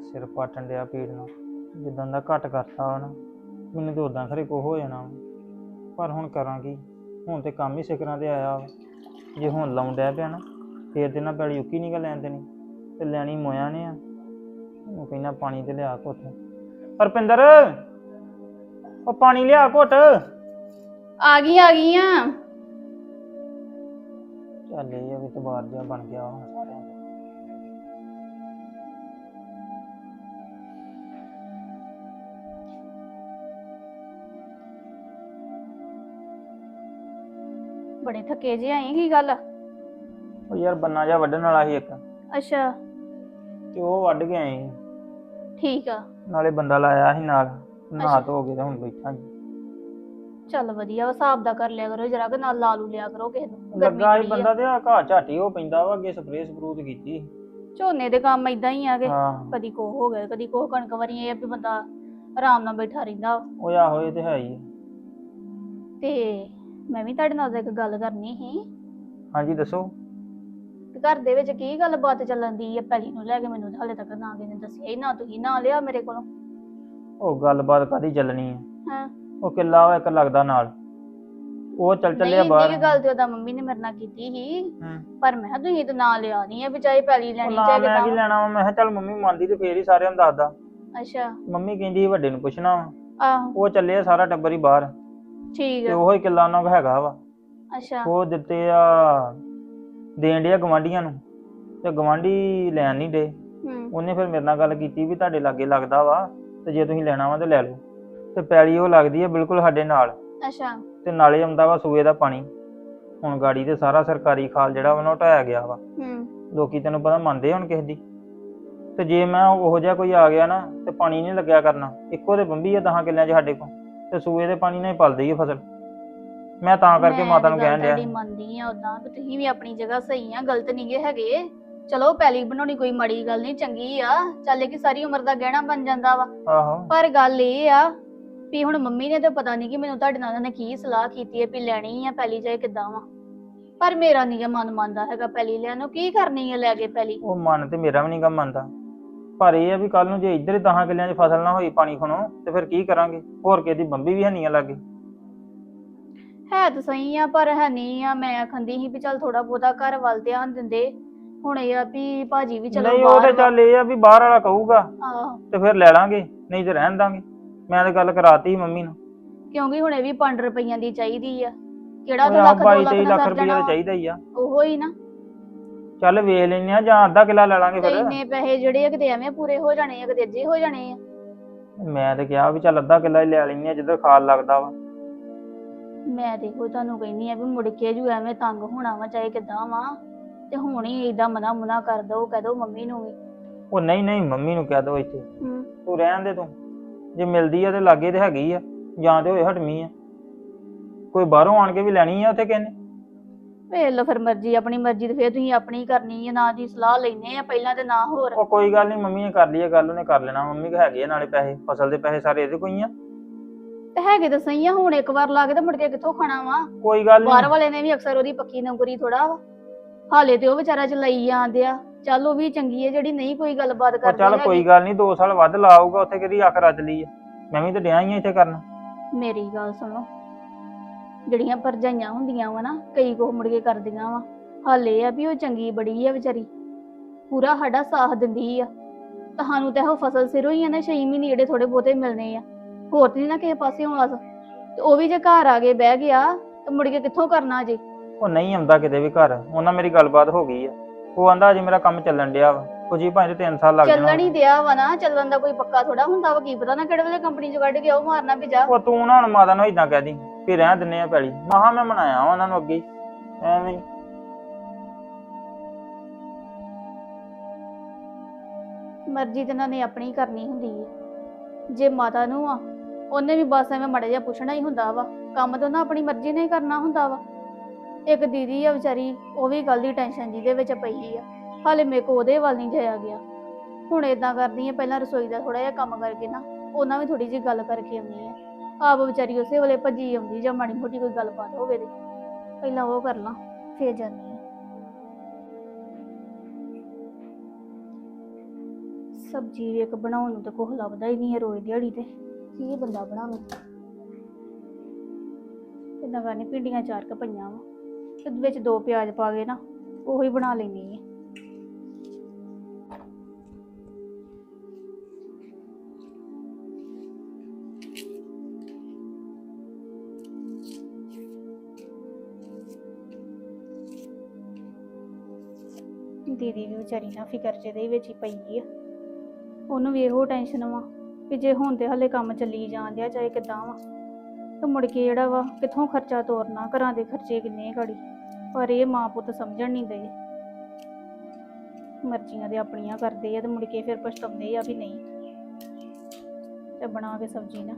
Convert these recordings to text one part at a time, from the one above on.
ਸਿਰ ਪਾਟਣ ਡਿਆ ਪੀੜ ਨਾਲ। ਜਿੱਦਾਂ ਦਾ ਘੱਟ ਕਰਤਾ ਵਾ ਨਾ ਮੈਨੂੰ ਤਾਂ ਉਦਾਂ ਖਰੇ ਕੋ ਹੋ ਜਾਣਾ ਵਾ। ਪਰ ਹੁਣ ਕਰਾਂਗੀ ਹੁਣ ਤੇ ਕੰਮ ਹੀ ਸਿਕਰਾਂ ਤੇ ਆਇਆ ਵਾ। ਜੇ ਹੁਣ ਲਾਉਣ ਡਿਆ ਪਿਆ ਨਾ ਫੇਰ ਤੇ ਨਾ ਪੈਲੀ ਉੱਕੀ ਨਹੀਂ ਗਾ ਲੈਣ ਦੇਣੀ। ਤੇ ਲੈਣੀ ਮੋਇਆ ਨੇ ਆ। ਉਹ ਕਹਿੰਦਾ ਪਾਣੀ ਤੇ ਲਿਆ ਘੁੱਟ। ਰਪਿੰਦਰ ਉਹ ਪਾਣੀ ਲਿਆ ਘੁੱਟ। ਆ ਗਈ ਆ ਗਈ ਆ। ਚੱਲ ਇਹ ਆ ਵੀ ਤਬਾਰ ਜਿਹਾ ਬਣ ਗਿਆ ਹੁਣ ਬੜੇ ਥੱਕੇ ਜੇ ਆਏ ਕੀ ਗੱਲ ਉਹ ਯਾਰ ਬੰਨਾ ਜਿਹਾ ਵੱਢਣ ਵਾਲਾ ਸੀ ਇੱਕ ਅੱਛਾ ਤੇ ਉਹ ਵੱਢ ਕੇ ਆਏ ਸੀ। ਠੀਕ ਆ ਨਾਲੇ ਬੰਦਾ ਲਾਇਆ ਸੀ ਨਾਲ ਨਹਾ। ਧੋ ਕੇ ਤੇ ਹੁਣ ਬੈਠਾ ਜੀ ਚੱਲ ਵਧੀਆ ਵਾ ਹਿਸਾਬ ਦਾ ਕਰ ਲਿਆ ਕਰੋ ਜਰਾ ਕਿ ਨਾਲ ਲਾ ਲੂ ਲਿਆ ਕਰੋ ਕਿਸੇ ਨੂੰ ਗਰਮੀ ਲੱਗਾ ਸੀ ਬੜੀ ਆ। ਬੰਦਾ ਤੇ ਆ ਘਾਹ ਝਾਟੀ ਉਹ ਪੈਂਦਾ ਵਾ ਅੱਗੇ ਸਪਰੇਅ ਸਪਰੂਤ ਕੀਤੀ ਝੋਨੇ ਦੇ ਕੰਮ ਇਦਾਂ ਹੀ ਆ ਕਿ ਹਾਂ ਕਦੀ ਕੋਹ ਹੋ ਗਿਆ ਕਦੀ ਕੋਹ ਕਣਕ ਵਰੀ ਇਹ ਆ ਵੀ ਬੰਦਾ ਆਰਾਮ ਨਾਲ ਬੈਠਾ ਰਹਿੰਦਾ ਵਾ। ਉਹ ਆਹੋ ਇਹ ਤੇ ਹੈ ਹੀ ਆ। ਤੇ ਮੈਂ ਵੀ ਤੁਹਾਡੇ ਨਾਲ ਇੱਕ ਗੱਲ ਕਰਨੀ ਸੀ। ਹਾਂਜੀ ਦੱਸੋ। ਤੇ ਘਰ ਦੇ ਵਿੱਚ ਕੀ ਗੱਲਬਾਤ ਚੱਲਣ ਦੀ ਆ? ਪਹਿਲੀ ਨੂੰ ਲੈ ਕੇ ਮੈਨੂੰ ਹਾਲੇ ਤੱਕ ਨਾ ਕਿਸੇ ਨੇ ਦੱਸਿਆ। ਹੀ ਨਾ ਤੁਸੀਂ ਨਾ ਲਿਆ ਮੇਰੇ ਕੋਲੋਂ। ਉਹ ਗੱਲਬਾਤ ਕਾਦੀ ਚੱਲਣੀ ਆ? ਹਾਂ। ਉਹ ਕਿੱਲਾ ਵਾ ਇੱਕ ਲੱਗਦਾ ਨਾਲ। ਉਹ ਚੱਲ ਚੱਲਿਆ ਨਹੀਂ ਬਾਹਰ ਇਹ ਗੱਲ ਤੇ ਉਹਦਾ ਮੰਮੀ ਨੇ ਮੇਰੇ ਨਾਲ ਕੀਤੀ ਸੀ। ਹੂੰ। ਪਰ ਮੈਂ ਕਿਹਾ ਤੁਸੀਂ ਤਾਂ ਨਾਂ ਲਿਆ ਨਹੀਂ ਆ ਵੀ ਚਾਹੇ ਪਹਿਲੀ ਉਹ ਲੈਣੀ ਨਾ ਚਾਹੇ ਮੈਂ ਕੀ ਕਿਦਾਂ। ਲੈਣਾ ਵਾ। ਮੈਂ ਕਿਹਾ ਚੱਲ ਮੰਮੀ ਮੰਨਦੀ ਤੇ ਫੇਰ ਹੀ ਸਾਰਿਆਂ ਨੂੰ ਦੱਸਦਾ। ਅੱਛਾ। ਮੰਮੀ ਕਹਿੰਦੀ ਵੱਡੇ ਨੂੰ ਪੁੱਛਣਾ ਵਾ। ਆਹੋ। ਉਹ ਚੱਲੇ ਸਾਰਾ ਟੱਬਰ ਹੀ ਬਾਹਰ। ਠੀਕ ਤੇ ਆ। ਉਹੋ ਹੀ ਕਿੱਲਾ ਉਹਨਾਂ ਕੋ ਹੈਗਾ ਵਾ। ਅੱਛਾ। ਉਹ ਦਿੱਤੇ ਆ ਦੇਣ ਡਿਆ ਗਵਾਂਢੀਆਂ ਨੂੰ ਤੇ ਗਵਾਂਢੀ ਲੈਣ ਨਹੀਂ ਦੇ ਹੂੰ। ਉਹਨੇ ਫਿਰ ਮੇਰੇ ਨਾਲ ਗੱਲ ਕੀਤੀ ਵੀ ਤੁਹਾਡੇ ਲਾਗੇ ਲੱਗਦਾ ਵਾ ਤੇ ਜੇ ਤੁਸੀਂ ਲੈਣਾ ਵਾ ਤੇ ਲੈ ਲਓ। ਤੇ ਪੈਲੀ ਉਹ ਲੱਗਦੀ ਆ ਬਿਲਕੁਲ ਸਾਡੇ ਨਾਲ। ਅੱਛਾ। ਤੇ ਨਾਲੇ ਆਉਂਦਾ ਵਾ ਸੂਏ ਦਾ ਪਾਣੀ। ਹੁਣ ਗਾੜੀ ਤੇ ਸਾਰਾ ਸਰਕਾਰੀ ਖਾਲ ਜਿਹੜਾ ਵਾ ਨਾ ਉਹ ਢਾਇਆ ਗਿਆ ਵਾ। ਹੂੰ। ਲੋਕੀ ਤੈਨੂੰ ਪਤਾ ਮੰਨਦੇ ਹੁਣ ਕਿਸੇ ਦੀ। ਤੇ ਜੇ ਮੈਂ ਉਹੋ ਜਿਹਾ ਕੋਈ ਆ ਗਿਆ ਨਾ ਤੇ ਪਾਣੀ ਨਹੀਂ ਲੱਗਿਆ ਕਰਨਾ। ਇੱਕੋ ਤੇ ਬੰਬੀ ਆ 10 ਕਿੱਲਿਆਂ 'ਚ ਸਾਡੇ ਕੋਲ। ਤੇ ਸੂਏ ਦੇ ਪਾਣੀ ਨਾਲ ਹੀ ਪਲਦੀ ਆ ਫਸਲ। ਮੈਂ ਤਾਂ ਕਰਕੇ ਮਾਤਾ ਨੂੰ ਕਹਿਣ ਡਿਆ। ਤੁਹਾਡੀ ਮੰਨਦੀ ਆ ਉਦਾਂ ਤੇ ਤੁਸੀਂ ਵੀ ਆਪਣੀ ਜਗ੍ਹਾ ਸਹੀ ਆ ਗਲਤ ਨਹੀਂ ਗੇ ਹੈਗੇ। ਚਲੋ ਪਹਿਲੀ ਬਣਾਉਣੀ ਕੋਈ ਮਾੜੀ ਗੱਲ ਨਹੀਂ ਚੰਗੀ ਆ। ਚੱਲੇ ਕਿ ਸਾਰੀ ਉਮਰ ਦਾ ਗਹਿਣਾ ਬਣ ਜਾਂਦਾ ਵਾ। ਆਹੋ। ਪਰ ਗੱਲ ਇਹ ਆ ਵੀ ਹੁਣ ਮੰਮੀ ਨੇ ਤਾਂ ਪਤਾ ਨਹੀਂ ਕਿ ਮੈਨੂੰ ਤੁਹਾਡੇ ਨਾਲ ਉਹਨਾਂ ਨੇ ਕੀ ਸਲਾਹ ਕੀਤੀ ਹੈ ਵੀ ਲੈਣੀ ਆ ਪਹਿਲੀ ਚਾਹੇ ਕਿੱਦਾਂ ਵਾ। ਪਰ ਮੇਰਾ ਨਹੀਂ ਮਨ ਮੰਨਦਾ ਹੈਗਾ ਪਹਿਲੀ ਲੈਣ ਨੂੰ। ਕੀ ਕਰਨੀ ਹੈ ਲੈ ਕੇ ਪਹਿਲੀ? ਉਹ ਮਨ ਤੇ ਮੇਰਾ ਵੀ ਨਹੀਂ ਗਾ ਮੰਨਦਾ। ਪਰ ਇਹ ਆ ਵੀ ਕੱਲ ਨੂੰ ਜੇ ਇੱਧਰ ਹੀ 10 ਕਿੱਲਿਆਂ 'ਚ ਫਸਲ ਨਾ ਹੋਈ ਪਾਣੀ ਖਣੋ ਤੇ ਫਿਰ ਕੀ ਕਰਾਂਗੇ? ਹੋਰ ਕਿਸੇ ਦੀ ਬੰਬੀ ਵੀ ਹੰਨੀਆਂ ਲੱਗੇ। ਹੈ ਤਾਂ ਸਹੀ ਆ ਪਰ ਹੈ ਨਹੀਂ ਆ। ਮੈਂ ਆਖੰਦੀ ਸੀ ਵੀ ਚੱਲ ਥੋੜਾ ਬਹੁਤਾ ਘਰ ਵੱਲ ਧਿਆਨ ਦਿੰਦੇ। ਹੁਣ ਇਹ ਆ ਵੀ ਭਾਜੀ ਵੀ ਚਲੋ ਨਹੀਂ ਉਹ ਤੇ। ਚੱਲ ਇਹ ਆ ਵੀ ਬਾਹਰ ਵਾਲਾ ਕਹੂਗਾ ਆਹੋ। ਤੇ ਫਿਰ ਲੈ ਲਾਂਗੇ ਨਹੀਂ ਤੇ ਰਹਿਣ ਦਾਂਗੇ। ਮੈਂ ਤਾਂ ਗੱਲ ਕਰਾਤੀ ਮੰਮੀ ਨੂੰ। ਕਿਉਂਕਿ ਹੁਣ ਇਹ ਵੀ 5 ਰੁਪਈਆਂ ਦੀ ਚਾਹੀਦੀ ਆ। ਕਿਹੜਾ ਤਾਂ ਲੱਖ ਦੋ 22 ਲੱਖ 23 ਦਾ ਲੱਖ ਰੁਪਈਆ। ਚਾਹੀਦਾ ਹੀ ਆ। ਉਹੋ ਹੀ ਨਾ। ਚੱਲ ਵੇਖ ਲੈਨੇ ਆ ਜਾਂ ਅੱਧਾ ਕਿੱਲਾ ਲੈ ਲਾਂਗੇ ਤੇ ਫਿਰ। ਇੰਨੇ ਪੈਸੇ ਜਿਹੜੇ ਆ ਕਿਤੇ ਐਵੇਂ ਪੂਰੇ ਹੋ ਜਾਣੇ ਆ ਕਿਤੇ ਅੱਜੇ ਹੋ ਜਾਣੇ ਆ। ਮੈਂ ਤੇ ਕਿਹਾ ਵੀ ਚੱਲ ਅੱਧਾ ਕਿੱਲਾ ਹੀ ਲੈ ਲੈਨੇ ਆ ਜਿੱਧਰ ਖਾਲ ਲੱਗਦਾ ਵਾ। ਮੈਂ ਦੇਖੋ ਤੁਹਾਨੂੰ ਕਹਿੰਨੀ ਆ ਵੀ ਮੁੜ ਕੇ ਜੂ ਐਵੇਂ ਤੰਗ ਹੋਣਾ ਵਾ ਚਾਹੇ ਕਿਦਾਂ ਵਾ ਤੇ ਹੁਣ ਹੀ ਏਦਾਂ ਮਨਾ ਮੁਨਾ ਕਰ ਦੋ ਕਹਿ ਦੋ ਮੰਮੀ ਨੂੰ ਵੀ। ਉਹ ਨਹੀਂ ਨਹੀਂ ਮੰਮੀ ਨੂੰ ਕਹਿ ਦੋ ਇੱਥੇ। ਤੂੰ ਰਹਿਣ ਦੇ ਤੂੰ। ਜੇ ਮਿਲਦੀ ਆ ਤੇ ਲਾਗੇ ਤੇ ਹੈਗੀ ਆ ਜਾਂ ਤੇ ਹੋਏ ਹਟਮੀ ਆ। ਕੋਈ ਬਾਹਰੋਂ ਆਣ ਕੇ ਵੀ ਲੈਣੀ ਆ ਉੱਥੇ ਕਹਿੰਦੇ ਵੇਖ ਲਓ ਫਿਰ ਮਰਜ਼ੀ ਆਪਣੀ ਮਰਜ਼ੀ ਤੇ ਫਿਰ ਤੁਸੀਂ ਆਪਣੀ ਕਰਨੀ ਆ ਨਾ ਦੀ ਸਲਾਹ ਲੈਨੇ ਆ ਪਹਿਲਾਂ ਤੇ ਨਾ ਹੋਰ। ਉਹ ਕੋਈ ਗੱਲ ਨਹੀਂ ਮੰਮੀ ਨੇ ਕਰ ਲਈ ਆ ਗੱਲ ਉਹਨੇ ਕਰ ਲੈਣਾ ਮੰਮੀ ਕੋ ਹੈਗੇ ਆ ਨਾਲੇ ਪੈਸੇ ਫਸਲ ਦੇ ਪੈਸੇ ਸਾਰੇ ਇਹਦੇ ਕੋਈ ਆ। ਤੇ ਹੈਗੇ ਤਾਂ ਸਹੀ ਆ ਹੁਣ ਇੱਕ ਵਾਰ ਲਾ ਕੇ ਤੇ ਮੁੜ ਕੇ ਕਿੱਥੋਂ ਖਾਣਾ ਵਾ? ਕੋਈ ਗੱਲ ਬਾਹਰ ਨਹੀਂ ਵਾਲੇ ਨੇ ਵੀ ਅਕਸਰ ਉਹਦੀ ਪੱਕੀ ਨੌਕਰੀ ਥੋੜਾ ਵਾ। ਹਾਲੇ ਤੇ ਉਹ ਵਿਚਾਰਾ ਚਲਾਈ ਜਾਂਦੇ ਆ। ਚੱਲ ਉਹ ਵੀ ਚੰਗੀ ਹੈ ਜਿਹੜੀ ਨਹੀਂ ਕੋਈ ਗੱਲਬਾਤ ਉਹ ਕਰਦੀ ਚੱਲ ਕੋਈ ਗੱਲ ਨਹੀਂ 2 ਸਾਲ ਵੱਧ ਲਾਊਗਾ ਉੱਥੇ ਕਿਹਦੀ ਅੱਖ ਰੱਜ ਲਈ ਆ। ਮੈਂ ਵੀ ਤਾਂ ਡਿਆ ਹੀ ਆ ਇੱਥੇ ਕਰਨ। ਮੇਰੀ ਗੱਲ ਸੁਣੋ ਜਿਹੜੀਆਂ ਪਰਜਾਈਆਂ ਹੁੰਦੀਆਂ ਵਾ ਨਾ ਕਈ ਕੋ ਮੁੜ ਕੇ ਕਰਦੀਆਂ ਵਾ। ਹਾਲੇ ਆ ਵੀ ਉਹ ਚੰਗੀ ਬੜੀ ਆ ਵਿਚਾਰੀ। ਪੂਰਾ ਸਾਡਾ ਸਾਥ ਦਿੰਦੀ ਆ। ਤੁਹਾਨੂੰ ਤੇ ਉਹ ਫਸਲ ਸਿਰੋਂ ਹੀ ਆ ਨਾ 6 ਮਹੀਨੇ ਜਿਹੜੇ ਥੋੜੇ ਬਹੁਤੇ ਮਿਲਨੇ ਆ। ਹੋਰ ਤੇ ਨੀ ਨਾ ਕਿਸੇ ਪਾਸੇ ਹੋਣਾ ਸ- ਤੇ ਉਹ ਵੀ ਜੇ ਘਰ ਆ ਕੇ ਬਹਿ ਗਿਆ ਤੇ ਮੁੜ ਕੇ ਕਿੱਥੋਂ ਕਰਨਾ ਜੇ? ਉਹ ਨਹੀਂ ਆਉਂਦਾ ਕਿਤੇ ਵੀ ਘਰ। ਉਹਨਾਂ ਮੇਰੀ ਗੱਲਬਾਤ ਹੋ ਗਈ ਆ। ਉਹ ਆਂਦਾ ਅਜੇ ਮੇਰਾ ਕੰਮ ਚੱਲਣ ਡਿਆ ਵਾ। ਕੁਝ ਹੀ ਭਾਵੇਂ 3 ਸਾਲ ਲੱਗ ਚੱਲਣ ਜਾਣਾ ਹੀ ਦਿਆ ਵਾ ਨਾ। ਚੱਲਣ ਦਾ ਕੋਈ ਪੱਕਾ ਥੋੜਾ ਹੁੰਦਾ ਵਾ। ਕੀ ਪਤਾ ਨਾ ਕਿਹੜੇ ਵੇਲੇ ਕੰਪਨੀ ਚ ਕੱਢ ਕੇ ਉਹ ਮਾਰਨਾ ਵੀ ਜਾ। ਉਹ ਤੂੰ ਨਾ ਹੁਣ ਮਾਤਾ ਨੂੰ ਇਦਾਂ ਕਹਿ ਦੀ। ਵੀ ਰਹਿਣ ਦਿੰਨੇ ਆ ਪੈਲੀ ਮਹਾ ਮੈਂ ਮਨਾਇਆ ਉਹਨਾਂ ਨੂੰ ਅੱਗੇ ਹੀ। ਐਵੇਂ ਹੀ। ਮਰਜ਼ੀ ਤੇ ਇਹਨਾਂ ਨੇ ਆਪਣੀ ਕਰਨੀ ਹੁੰਦੀ ਹੈ ਜੇ ਮਾਤਾ ਨੂੰ ਆ, ਉਹਨੇ ਵੀ ਬਸ ਐਵੇਂ ਮੜਾ ਜਿਹਾ ਪੁੱਛਣਾ ਹੀ ਹੁੰਦਾ ਵਾ। ਕੰਮ ਤਾਂ ਨਾ ਆਪਣੀ ਮਰਜ਼ੀ ਨਾਲ ਹੀ ਕਰਨਾ ਹੁੰਦਾ ਵਾ। ਇੱਕ ਦੀਦੀ ਆ ਵਿਚਾਰੀ, ਉਹ ਵੀ ਗੱਲ ਦੀ ਟੈਨਸ਼ਨ ਜਿਹਦੇ ਵਿੱਚ ਪਈ ਆ। ਹਾਲੇ ਮੇਰੇ ਕੋ ਉਹਦੇ ਵੱਲ ਨਹੀਂ ਜਾਇਆ ਗਿਆ। ਹੁਣ ਇਦਾਂ ਕਰਦੀ ਆ, ਪਹਿਲਾਂ ਰਸੋਈ ਦਾ ਥੋੜਾ ਜਿਹਾ ਕੰਮ ਕਰਕੇ ਨਾ, ਉਹਨਾਂ ਵੀ ਥੋੜੀ ਜਿਹੀ ਗੱਲ ਕਰਕੇ ਆਉਣੀ ਆ। ਆਪ ਵਿਚਾਰੀ ਉਸੇ ਵੇਲੇ ਭੱਜੀ ਆਉਂਦੀ ਜਾਂ ਮਾੜੀ ਮੋਟੀ ਕੋਈ ਗੱਲਬਾਤ ਹੋਵੇ ਤੇ ਪਹਿਲਾਂ ਉਹ ਕਰ ਲਾਂ, ਫੇਰ ਜਾਂਦੀ ਹਾਂ ਸਬਜ਼ੀ ਵੀ ਇੱਕ ਬਣਾਉਣ ਨੂੰ ਤਾਂ ਕੁਛ ਲੱਭਦਾ ਹੀ ਨਹੀਂ ਹੈ ਰੋਜ਼ ਦਿਹਾੜੀ ਤੇ। ਕੀ ਬੰਦਾ ਬਣਾਵੇ? ਇਦਾਂ ਕਰਨੀ ਭਿੰਡੀਆਂ ਚਾਰ ਕ ਪਈਆਂ ਵਾ। ਤੇ ਵਿੱਚ ਦੋ ਪਿਆਜ਼ ਪਾ ਕੇ ਨਾ, ਉਹੀ ਬਣਾ ਲੈਣੀ ਹੈ ਵਿਚਾਰੀ ਨਾ ਫਿਕਰ ਚ ਵਿੱਚ ਹੀ ਪਈ ਆ। ਉਹਨੂੰ ਵੀ ਇਹੋ ਟੈਨਸ਼ਨ ਵਾ ਕਿ ਜੇ ਹੁਣ ਤੇ ਹਲੇ ਕੰਮ ਚੱਲੀ ਜਾਂਦੇ ਆ ਚਾਹੇ ਕਿਦਾਂ ਵਾ। ਤੇ ਮੁੜ ਕੇ ਜਿਹੜਾ ਵਾ, ਕਿੱਥੋਂ ਖਰਚਾ ਤੋਰਨਾ, ਘਰਾਂ ਦੇ ਖਰਚੇ ਕਿੰਨੇ ਘੜੀ ਪਰ ਇਹ ਮਾਂ ਪੁੱਤ ਸਮਝਣ ਨਹੀਂ ਦੇ ਮਰਜ਼ੀਆਂ ਦੇ ਆਪਣੀਆਂ ਕਰਦੇ ਆ ਤੇ ਮੁੜ ਕੇ ਫਿਰ ਪਛਤਾਉਂਦੇ ਆ ਵੀ ਨਹੀਂ। ਤੇ ਬਣਾ ਕੇ ਸਬਜ਼ੀ ਨਾ,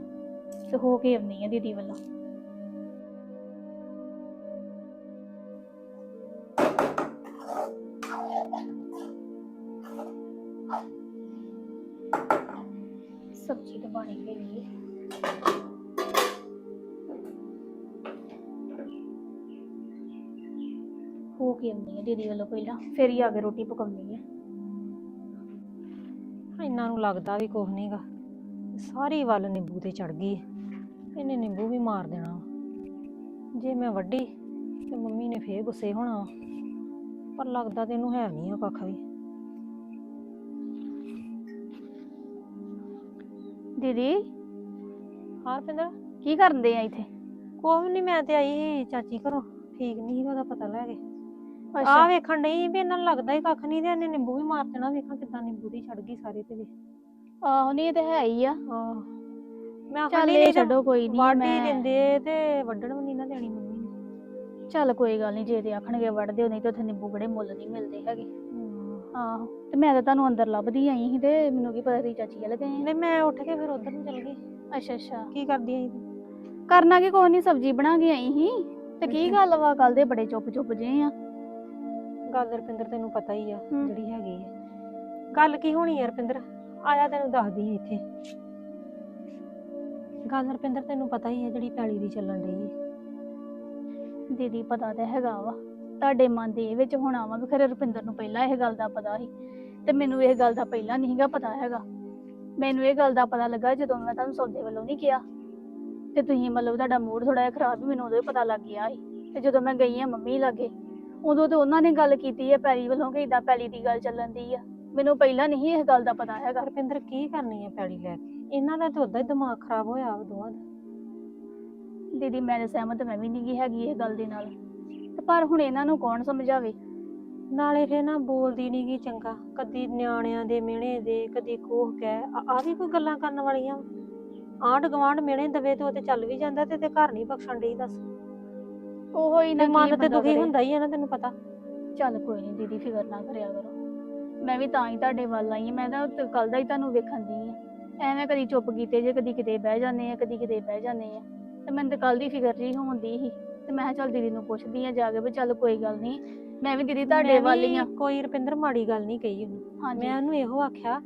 ਤੇ ਹੋ ਕੇ ਆਉਣੀ ਆ ਦੀਦੀ ਵੱਲੋਂ। ਹੋ ਕੇ ਆਉਂਦੀ ਹੈ ਦੀਦੀ ਵੱਲੋਂ ਪਹਿਲਾਂ ਫਿਰ ਹੀ ਆ ਕੇ ਰੋਟੀ ਪਕਾਉਣੀ ਹੈ। ਇਹਨਾਂ ਨੂੰ ਲੱਗਦਾ ਵੀ ਕੁਝ ਨਹੀਂਗਾ ਸਾਰੀ ਵੱਲ ਨਿੰਬੂ ਤੇ ਚੜ ਗਈ ਹੈ। ਇਹਨੇ ਨਿੰਬੂ ਵੀ ਮਾਰ ਦੇਣਾ ਵਾ। ਜੇ ਮੈਂ ਵੱਢੀ ਤੇ ਮੰਮੀ ਨੇ ਫੇਰ ਗੁੱਸੇ ਹੋਣਾ ਵਾ। ਪਰ ਲੱਗਦਾ ਤੇ ਇਹਨੂੰ ਹੈ ਨਹੀਂ ਆ ਕੱਖ ਵੀ। ਦੀਦੀ ਹਾਂ ਰਪਿੰਦਰ ਕੀ ਕਰਦੇ ਆ ਇੱਥੇ? ਕੋਈ ਨਹੀਂ ਮੈਂ ਤੇ ਆਈ ਸੀ ਚਾਚੀ ਘਰੋਂ। ਠੀਕ ਨਹੀਂ ਸੀ ਉਹਦਾ ਪਤਾ ਲੈ ਕੇ। ਆ ਵੇਖਣ ਨਹੀਂ ਵੀ ਇਹਨਾਂ ਨੂੰ ਲੱਗਦਾ ਹੀ ਕੱਖ ਨਹੀਂ ਤੇ ਇਹਨੇ ਨਿੰਬੂ ਵੀ ਮਾਰ ਦੇਣਾ ਵੇਖਾਂ ਕਿਦਾਂ ਨਿੰਬੂ ਦੀ ਚੜ ਗਈ ਸਾਰੇ ਤੇ ਆਹੋ ਨਹੀਂ ਇਹ ਤਾਂ ਹੈ ਹੀ ਆ। ਹਾਂ। ਮੈਂ ਚੱਲ ਆਖਣੀ ਇਹ ਨਹੀਂ ਛੱਡੋ ਕੋਈ ਨਹੀਂ ਵੱਢ ਮੈਂ ਦਿੰਦੇ ਤੇ ਵੱਢਣ ਵੀ ਨਹੀਂ ਨਾ ਦੇਣੀ ਮੰਮੀ ਨੇ। ਚੱਲ ਕੋਈ ਗੱਲ ਨਹੀਂ ਜੇ ਤੇ ਆਖਣਗੇ ਵੜਦੇ ਹੋ ਨਹੀਂ ਤਾਂ ਉੱਥੇ ਨਿੰਬੂ ਬੜੇ ਮੁੱਲ ਨਹੀਂ ਮਿਲਦੇ ਹੈਗੇ। ਆਹੋ ਤੇ ਮੈਂ ਤਾਂ ਤੁਹਾਨੂੰ ਅੰਦਰ ਲੱਭਦੀ ਆਈ ਸੀ ਤੇ ਮੈਨੂੰ ਕੀ ਪਤਾ ਸੀ ਚਾਚੀ ਵੱਲ ਗਏ। ਨਹੀਂ ਮੈਂ ਉੱਠ ਕੇ ਫਿਰ ਉਧਰ ਨੂੰ ਚਲ ਗਈ। ਅੱਛਾ ਅੱਛਾ। ਕੀ ਕਰਦੀ ਆਂ ਤੂੰ ਕਰਨਾ ਕੀ ਕੋਈ ਨਹੀਂ ਸਬਜ਼ੀ ਬਣਾ ਕੇ ਆਈ ਸੀ। ਤੇ ਕੀ ਗੱਲ ਵਾ ਕੱਲ ਦੇ ਬੜੇ ਚੁੱਪ ਚੁੱਪ ਜੇ ਆ। ਗੱਲ ਰਪਿੰਦਰ ਤੈਨੂੰ ਪਤਾ ਹੀ ਆ ਹਮ। ਜਿਹੜੀ ਹੈਗੀ ਆ। ਗੱਲ ਕੀ ਹੋਣੀ ਆ ਰਪਿੰਦਰ? ਆਇਆ ਤੈਨੂੰ ਦੱਸਦੀ ਆ ਇੱਥੇ। ਗੱਲ ਰਪਿੰਦਰ ਤੈਨੂੰ ਪਤਾ ਹੀ ਆ ਜਿਹੜੀ ਪੈਲੀ ਦੀ ਚੱਲਣ ਰਹੀ ਦੀਦੀ ਪਤਾ ਤਾਂ ਹੈਗਾ ਵਾ। ਤੁਹਾਡੇ ਮਨ ਦੇ ਇਹ ਵਿੱਚ ਹੋਣਾ ਵਾ ਵੀ ਖਰੇ ਰੁਪਿੰਦਰ ਨੂੰ ਪਹਿਲਾਂ ਇਹ ਗੱਲ ਦਾ ਪਤਾ ਸੀ ਤੇ ਮੈਨੂੰ ਇਹ ਗੱਲ ਦਾ ਪਹਿਲਾਂ ਨਹੀਂ ਸੀਗਾ ਪਤਾ ਹੈਗਾ। ਮੈਨੂੰ ਇਹ ਗੱਲ ਦਾ ਪਤਾ ਲੱਗਾ ਜਦੋਂ ਮੈਂ ਤੁਹਾਨੂੰ ਸੌਦੇ ਵੱਲੋਂ ਨਹੀਂ ਕਿਹਾ। ਤੇ ਤੁਸੀਂ ਮਤਲਬ ਤੁਹਾਡਾ ਮੂਡ ਥੋੜਾ ਜਿਹਾ ਖਰਾਬ ਸੀ ਮੈਨੂੰ ਉਦੋਂ ਹੀ ਪਤਾ ਲੱਗ ਗਿਆ ਸੀ। ਤੇ ਜਦੋਂ ਮੈਂ ਗਈ ਆ ਮੰਮੀ ਲਾਗੇ ਉਦੋਂ ਤੇ ਉਹਨਾਂ ਨੇ ਗੱਲ ਕੀਤੀ ਹੈ ਪੈਲੀ ਵੱਲੋਂ ਕਿ ਇਦਾਂ ਪੈਲੀ ਦੀ ਗੱਲ ਚੱਲਣ ਦੀ ਆ। ਮੈਨੂੰ ਪਹਿਲਾਂ ਨਹੀਂ ਇਹ ਗੱਲ ਦਾ ਪਤਾ ਹੈਗਾ। ਰਪਿੰਦਰ ਕੀ ਕਰਨੀ ਆ ਪੈਲੀ ਲੈ ਕੇ? ਇਹਨਾਂ ਦਾ ਤਾਂ ਉਦਾਂ ਹੀ ਦਿਮਾਗ ਖਰਾਬ ਹੋਇਆ ਵਾ ਦੋਵਾਂ ਦਾ। ਦੀਦੀ ਮੈਂ ਤਾਂ ਸਹਿਮਤ ਮੈਂ ਵੀ ਨਹੀਂ ਗੀ ਹੈਗੀ ਇਹ ਗੱਲ ਦੇ ਨਾਲ। ਤੇ ਪਰ ਹੁਣ ਇਹਨਾਂ ਨੂੰ ਕੌਣ ਸਮਝਾਵੇ? ਨਾਲੇ ਫੇਰ ਨਾ ਬੋਲਦੀ ਨੀ ਗੀ ਚੰਗਾ। ਕਦੀ ਨਿਆਣਿਆਂ ਦੇ ਮਿਹਣੇ ਦੇ ਕਦੀ ਕੋਹ ਕਹਿ। ਆ- ਆ ਵੀ ਕੋਈ ਗੱਲਾਂ ਕਰਨ ਵਾਲੀਆਂ ਆਂਢ ਗਵਾਂਢ ਮਿਹਣੇ ਦਵੇ ਤੇ ਉਹ ਤੇ ਚੱਲ ਵੀ ਜਾਂਦਾ ਤੇ ਤੇ ਘਰ ਨਹੀਂ ਬਖਸ਼ਣ ਡਈ ਦੱਸ। ਉਹੋ ਹੀ ਨਾ ਤੇ ਕੀ ਮਨ ਤੇ ਦੁਖੀ। ਹੁੰਦਾ ਹੀ ਆ ਨਾ ਤੈਨੂੰ ਪਤਾ। ਚੱਲ ਕੋਈ ਨਹੀਂ ਦੀਦੀ ਫਿਕਰ ਨਾ ਕਰਿਆ ਕਰੋ। ਮੈਂ ਵੀ ਤਾਂ ਹੀ ਤੁਹਾਡੇ ਵੱਲ ਆਈ ਹਾਂ ਮੈਂ ਤਾਂ ਕੱਲ ਦਾ ਹੀ ਤੁਹਾਨੂੰ ਵੇਖਣ ਦੀ ਆ ਐਵੇਂ ਕਦੀ ਚੁੱਪ ਕੀਤੇ ਜੇ ਕਦੀ ਕਿਤੇ ਬਹਿ ਜਾਂਦੇ ਆ ਕਦੀ ਕਿਤੇ ਬਹਿ ਜਾਂਦੇ ਆ ਤੇ ਮੈਨੂੰ ਤਾਂ ਕੱਲ ਦੀ ਫਿਕਰ ਜੀ ਹੁੰਦੀ ਸੀ। ਤੇ ਮੈਂ ਕਿਹਾ ਚੱਲ ਦੀਦੀ ਨੂੰ ਪੁੱਛਦੀ ਆ ਜਾ ਕੇ ਵੀ ਚੱਲ ਕੋਈ ਗੱਲ ਨਹੀਂ ਮੈਂ ਵੀ ਦੀਦੀ ਤੁਹਾਡੇ ਵੱਲ ਹੀ ਆ ਕੋਈ ਰੁਪਿੰਦਰ ਮਾੜੀ ਗੱਲ ਨਹੀਂ ਕਹੀ ਉਹਨੂੰ। ਮੈਂ ਉਹਨੂੰ ਇਹੋ ਆਖਿਆ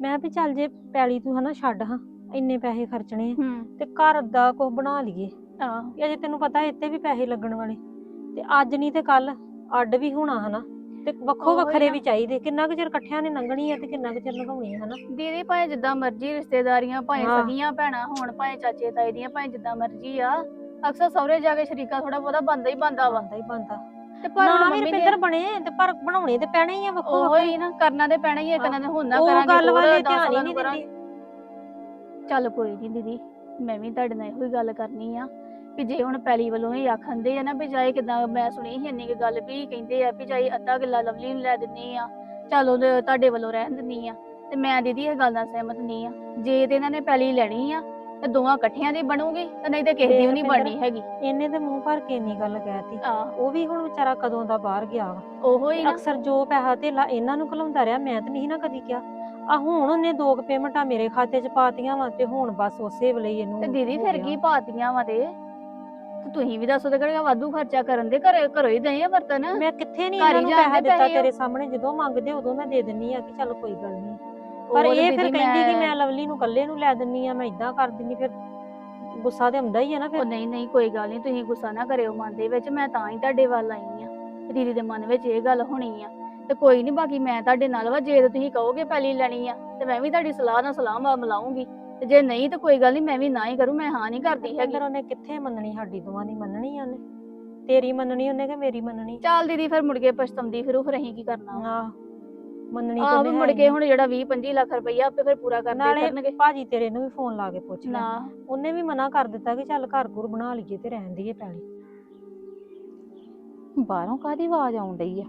ਮੈਂ ਵੀ ਚੱਲ ਜੇ ਪੈਲੀ ਤੂੰ ਹਨਾ ਛੱਡ ਹਾਂ ਇੰਨੇ ਪੈਸੇ ਖਰਚਣੇ ਆ, ਹੂੰ। ਤੇ ਘਰ ਦਾ ਕੁਝ ਬਣਾ ਲਈਏ। ਆਹੋ ਅਜੇ ਤੈਨੂੰ ਪਤਾ ਇੱਥੇ ਵੀ ਪੈਸੇ ਲੱਗਣ ਵਾਲੇ ਤੇ ਅੱਜ ਨਹੀਂ ਤੇ ਕੱਲ ਅੱਡ ਵੀ ਹੋਣਾ ਹਨਾ ਤੇ ਵੱਖੋ ਉਹੀ ਵੱਖਰੇ ਨਾ। ਵੀ ਚਾਹੀਦੇ ਕਿੰਨਾ ਕੁ ਚਿਰ ਇਕੱਠਿਆਂ ਨੇ ਲੰਘਣੀ ਆ ਤੇ ਕਿੰਨਾ ਕੁ ਚਿਰ ਲੰਘਾਉਣੀ ਆ ਹਨਾ ਦੀਦੀ ਭਾਵੇਂ ਜਿੱਦਾਂ ਮਰਜ਼ੀ ਰਿਸ਼ਤੇਦਾਰੀਆਂ ਭਾਵੇਂ ਹਾਂ। ਸਗੀਆਂ ਭੈਣਾਂ ਹੋਣ ਭਾਵੇਂ ਚਾਚੇ ਤਾਏ ਦੀਆਂ ਭਾਵੇਂ ਜਿੱਦਾਂ ਮਰਜ਼ੀ ਆ ਅਕਸਰ ਸਹੁਰੇ ਜਾ ਕੇ ਸ਼ਰੀਕਾ ਥੋੜਾ ਬਹੁਤਾ ਬੰਦਾ ਹੀ ਬੰਦਾ ਵਾ ਬੰਦਾ ਹੀ ਬੰਦਾ ਤੇ ਪਰ ਨਾ ਵੀ ਮੰਮੀ ਰੁਪਿੰਦਰ ਬਣੇ ਤੇ ਪਰ ਬਣਾਉਣੇ ਤੇ ਪੈਣੇ ਹੀ ਆ ਵੱਖੋ ਉਹੋ ਵੱਖਰੇ ਹੀ ਨਾ ਕਰਨਾ ਤੇ ਪੈਣਾ ਹੀ ਹਾਂ। ਨਾ ਹੁਣ ਨਾ ਉਹ ਕਰਾਂਗੇ ਗੱਲ ਵਾਲੇ ਧਿਆਨ ਹੀ ਨਹੀਂ। ਦਿੰਦੀ ਚੱਲ ਕੋਈ ਨਹੀਂ ਦੀਦੀ ਮੈਂ ਵੀ ਤੁਹਾਡੇ ਨਾਲ ਇਹੋ ਹੀ ਗੱਲ ਕਰਨੀ ਆ ਵੀ ਜੇ ਹੁਣ ਪੈਲੀ ਵੱਲੋਂ ਹੀ ਆਖੰਦੇ ਆ ਨਾ ਵੀ ਜਾਏ ਕਿਦਾਂ ਮੈਂ ਸੁਣੀ ਸੀ ਇੰਨੀ ਕੁ ਗੱਲ ਵੀ ਕਹਿੰਦੇ ਆ ਵੀ ਜਾਏ ਅੱਧਾ ਕਿੱਲਾ ਲਵਲੀ ਨੂੰ ਲੈ ਦਿੰਨੀ ਆ ਚੱਲ ਤੁਹਾਡੇ ਵੱਲੋਂ ਰਹਿਣ ਦਿੰਨੀ ਆ ਤੇ ਮੈਂ ਦੀਦੀ ਇਹ ਗੱਲ ਨਾਲ ਸਹਿਮਤ ਨਹੀਂ ਆ। ਜੇ ਤੇ ਇਹਨਾਂ ਨੇ ਪੈਲੀ ਲੈਣੀ ਆ ਤੇ ਦੋਵਾਂ ਇਕੱਠਿਆਂ ਦੀ ਬਣੂਗੀ ਤੇ ਨਹੀਂ ਤੇ ਕਿਸੇ ਦੀ ਵੀ ਨਹੀਂ ਬਣਨੀ ਹੈਗੀ। ਇਹਨੇ ਤੇ ਮੂੰਹ ਭਰ ਕੇ ਇੰਨੀ ਗੱਲ ਕਹਿਤੀ ਆ ਉਹ ਵੀ ਹੁਣ ਵਿਚਾਰਾ ਕਦੋਂ ਦਾ ਬਾਹਰ ਗਿਆ ਵਾ। ਉਹੋ ਹੀ ਨਾ। ਅਕਸਰ ਜੋ ਪੈਸਾ ਧੇਲਾ ਇਹਨਾਂ ਨੂੰ ਘਲਾਉਂਦਾ ਰਿਹਾ ਮੈਂ ਤਾਂ ਨਹੀਂ ਨਾ ਕਦੀ ਕਿਹਾ। ਆ ਹੁਣ ਉਹਨੇ ਦੋ ਕੁ ਪੇਮੈਂਟਾਂ ਮੇਰੇ ਖਾਤੇ 'ਚ ਪਾਤੀਆਂ ਵਾ ਤੇ ਹੁਣ ਬਸ ਉਸੇ ਵੇਲੇ ਹੀ ਇਹਨੂੰ ਤੇ ਦੀਦੀ ਹੋ ਫਿਰ ਗਿਆ। ਕੀ ਪਾਤੀਆਂ ਵਾ ਤੇ? ਤੇ ਤੁਸੀਂ ਵੀ ਦੱਸੋ ਤੇ ਕਿਹੜਾ ਵਾਧੂ ਖਰਚਾ ਕਰਨ ਦੇ ਘਰੇ ਘਰੋਂ ਹੀ ਦਏ ਆ ਮੈਂ ਕਿੱਥੇ ਨਹੀਂ ਘਰ ਹੀ ਇਹਨਾਂ ਨੂੰ ਜਾਂਦੇ ਪੈਸਾ ਦਿੱਤਾ ਪੈਸੇ। ਤੇਰੇ ਸਾਹਮਣੇ? ਜਦੋਂ ਮੰਗਦੇ ਉਦੋਂ ਮੈਂ ਦੇ ਦਿੰਨੀ ਆ ਕਿ ਚੱਲ ਕੋਈ ਗੱਲ ਨਹੀਂ। ਪਰ ਇਹ ਫਿਰ ਦੀਦੀ ਕਹਿੰਦੀ ਕਿ ਮੈਂ ਲਵਲੀ ਨੂੰ ਇਕੱਲੇ ਨੂੰ ਲੈ ਦਿੰਨੀ ਆ ਮੈਂ ਇਦਾਂ ਕਰ ਦਿੰਨੀ ਫਿਰ ਗੁੱਸਾ ਤੇ ਆਉਂਦਾ ਹੀ ਆ ਨਾ ਉਹ ਫਿਰ ਨਹੀਂ ਨਹੀਂ ਕੋਈ ਗੱਲ ਨਹੀਂ ਤੁਸੀਂ ਗੁੱਸਾ ਨਾ ਕਰਿਓ ਮਨ ਦੇ ਵਿੱਚ ਮੈਂ ਤਾਂ ਹੀ ਤੁਹਾਡੇ ਵੱਲ ਆਈ ਆ। ਦੀਦੀ ਦੇ ਮਨ ਵਿੱਚ ਇਹ ਗੱਲ ਹੋਣੀ ਆ। ਤੇ ਕੋਈ ਨਹੀਂ ਬਾਕੀ ਮੈਂ ਤੁਹਾਡੇ ਨਾਲ ਵਾ ਜੇ ਤਾਂ ਤੁਸੀਂ ਕਹੋਗੇ ਪਹਿਲੀ ਲੈਣੀ ਆ ਤੇ ਮੈਂ ਵੀ ਤੁਹਾਡੀ ਸਲਾਹ ਨਾਲ ਸਲਾਹ ਮ- ਮਿਲਾਉਂਗੀ। ਤੇ ਜੇ ਨਹੀਂ ਤਾਂ ਕੋਈ ਗੱਲ ਨਹੀਂ ਮੈਂ ਵੀ ਨਾ ਹੀ ਕਰੂੰ ਮੈਂ ਹਾਂ ਨਹੀਂ ਕਰਦੀ ਹੈਗੀ। ਅੰਦਰ ਉਹਨੇ ਕਿੱਥੇ ਮੰਨਣੀ ਸਾਡੀ ਦੋਵਾਂ ਦੀ ਮੰਨਣੀ ਆ ਉਹਨੇ? ਤੇਰੀ ਮੰਨਣੀ ਉਹਨੇ ਕਿ ਮੇਰੀ ਮੰਨਣੀ? ਚੱਲ ਦੀਦੀ ਫਿਰ ਮੁੜ ਕੇ ਪਛਤਾਉਂਦੀ ਫਿਰ ਉਹ ਫਿਰ ਅਸੀਂ ਕੀ ਕਰਨਾ ਵਾ? ਆਹ ਮੰਨਣੀ ਤਾਂ ਆਹ ਉਹਨੇ ਮੁੜ ਕੇ ਹੁਣ ਜਿਹੜਾ 20 25 ਲੱਖ ਰੁਪਈਆ ਆਪੇ ਫਿਰ ਪੂਰਾ ਕਰਦੇ ਨਾਲੇ ਕਰਨਗੇ। ਭਾਜੀ ਤੇਰੇ ਨੂੰ ਵੀ ਫੋਨ ਲਾ ਕੇ ਪੁੱਛ ਲੈ। ਨਾ। ਉਹਨੇ ਵੀ ਮਨਾ ਕਰ ਦਿੱਤਾ ਕਿ ਚੱਲ ਘਰ ਘੁਰ ਬਣਾ ਲਈਏ ਤੇ ਰਹਿਣ ਦੀਏ ਪੈਲੀ। ਬਾਹਰੋਂ ਕਾਦੀ ਆਵਾਜ਼ ਆਉਣ ਡਈ ਆ?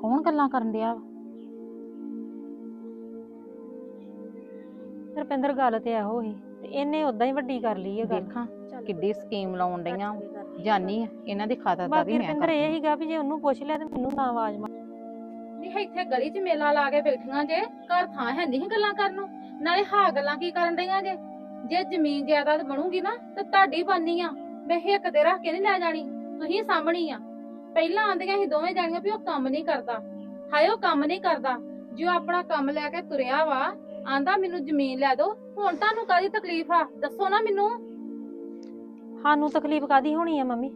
ਕੌਣ ਗੱਲਾਂ ਕਰਨ ਡਿਆ ਵਾ? ਰੁਪਿੰਦਰ ਗੱਲ ਤੇ ਇਹੋ ਹੀ ਤੇ ਇਹਨੇ ਉਦਾਂ ਹੀ ਵੱਡੀ ਕਰ ਲਈ ਗੱਲ। ਵੇਖਾਂ ਚੱਲ ਕਿੱਡੀ ਸਕੀਮ ਲਾਉਣ ਡਈਆਂ। ਜਾਨੀ ਆ। ਇਹਨਾਂ ਦੀ ਖਾਤਰਦਾਰੀ ਬਾਕੀ ਮੈਂ ਰੁਪਿੰਦਰ ਇਹ ਹੀਗਾ ਵੀ ਜੇ ਉਹਨੂੰ ਪੁੱਛ ਲਿਆ ਤੇ ਮੈਨੂੰ ਨਾ ਆਵਾਜ਼ ਮਾਰ। ਨਹੀਂ ਇੱਥੇ ਗਲੀ 'ਚ ਮੇਲਾ ਲਾ ਕੇ ਬੈਠੀਆਂ ਜੇ ਘਰ ਥਾਂ ਹੈ ਨਹੀਂ ਗੱਲਾਂ ਕਰਨ ਨੂੰ। ਨਾਲੇ ਹਾਂ ਗੱਲਾਂ ਕੀ ਕਰਨ ਡਈਆਂ ਜੇ? ਜੇ ਜ਼ਮੀਨ ਜਾਇਦਾਦ ਬਣੂਗੀ ਨਾ ਤੇ ਤੁਹਾਡੀ ਬਣਨੀ ਆ। ਮੈਂ ਹਿੱਕ ਤੇ ਰੱਖ ਕੇ ਨਹੀਂ ਲੈ ਜਾਣੀ ਤੁਸੀਂ ਸਾਂਭਣੀ ਆ। ਪਹਿਲਾਂ ਆਂਦੀਆਂ ਸੀ ਦੋਵੇਂ ਜਾਣੀਆਂ ਵੀ ਉਹ ਕੰਮ ਨਹੀਂ ਕਰਦਾ। ਹਾਏ ਉਹ ਕੰਮ ਨਹੀਂ ਕਰਦਾ। ਜੋ ਆਪਣਾ ਕੰਮ ਲੈ ਕੇ ਤੁਰਿਆ ਵਾ ਆਂਦਾ ਮੈਨੂੰ ਜ਼ਮੀਨ ਲੈ ਦਿਓ ਹੁਣ ਤੁਹਾਨੂੰ ਕਾਹਦੀ ਤਕਲੀਫ ਆ? ਦੱਸੋ ਨਾ ਮੈਨੂੰ। ਸਾਨੂੰ ਤਕਲੀਫ ਕਾਦੀ ਹੋਣੀ ਆ ਮੰਮੀ?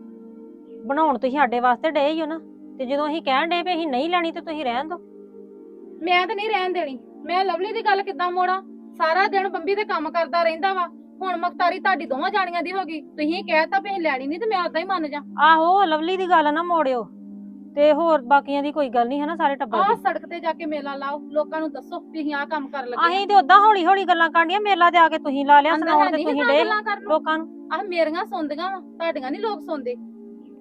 ਬਣਾਉਣ ਤੁਸੀਂ ਸਾਡੇ ਵਾਸਤੇ ਡੇ ਹੀ ਹੋ ਨਾ। ਤੇ ਜਦੋਂ ਅਸੀਂ ਕਹਿਣ ਡੇ ਵੀ ਅਸੀਂ ਨਹੀਂ ਲੈਣੀ ਤੇ ਤੁਸੀਂ ਰਹਿਣ ਦਿਓ ਮੈਂ ਤਾਂ ਨਹੀਂ ਰਹਿਣ ਦੇਣੀ। ਮੈਂ ਲਵਲੀ ਦੀ ਗੱਲ ਕਿੱਦਾਂ ਮੋੜਾਂ? ਸਾਰਾ ਦਿਨ ਬੰਬੀ ਤੇ ਕੰਮ ਕਰਦਾ ਰਹਿੰਦਾ ਵਾ। ਹੁਣ ਮਖਤਾਰੀ ਤੁਹਾਡੀ ਦੋਵਾਂ ਜਾਣੀਆਂ ਦੀ ਹੋ ਗਈ। ਤੁਸੀਂ ਕਹਿਤਾ ਵੀ ਅਸੀਂ ਲੈਣੀ ਨਹੀਂ ਤੇ ਮੈਂ ਉਦਾਂ ਹੀ ਮੰਨ ਜਾ। ਆਹੋ ਲਵਲੀ ਦੀ ਗੱਲ ਨਾ ਮੋੜਿਓ। ਤੇ ਹੋਰ ਬਾਕੀਆਂ ਦੀ ਕੋਈ ਗੱਲ ਨਹੀਂ ਹੈ ਨਾ ਸਾਰੇ ਟੱਬਰ ਆਹ ਦੀ। ਸੜਕ ਤੇ ਜਾ ਕੇ ਮੇਲਾ ਲਾਓ ਲੋਕਾਂ ਨੂੰ ਦੱਸੋ ਅਸੀਂ ਆਹ ਕੰਮ ਕਰਨ ਲੱਗੇ ਅਸੀਂ ਤੇ ਉਦਾਂ ਹੌਲੀ ਹੌਲੀ ਗੱਲਾਂ ਕਰਨੀਆਂ ਮੇਲਾ ਤੇ ਆ ਕੇ ਤੁਸੀਂ ਲਾ ਲਿਆ ਸੁਣਾਉਣ ਤੇ ਤੁਸੀਂ ਡੇ। ਲੋਕਾਂ ਨੂੰ। ਆਹ ਮੇਰੀਆਂ ਸੁਣਦੀਆਂ ਵਾ ਤੁਹਾਡੀਆਂ ਨਹੀਂ ਲੋਕ ਸੁਣਦੇ।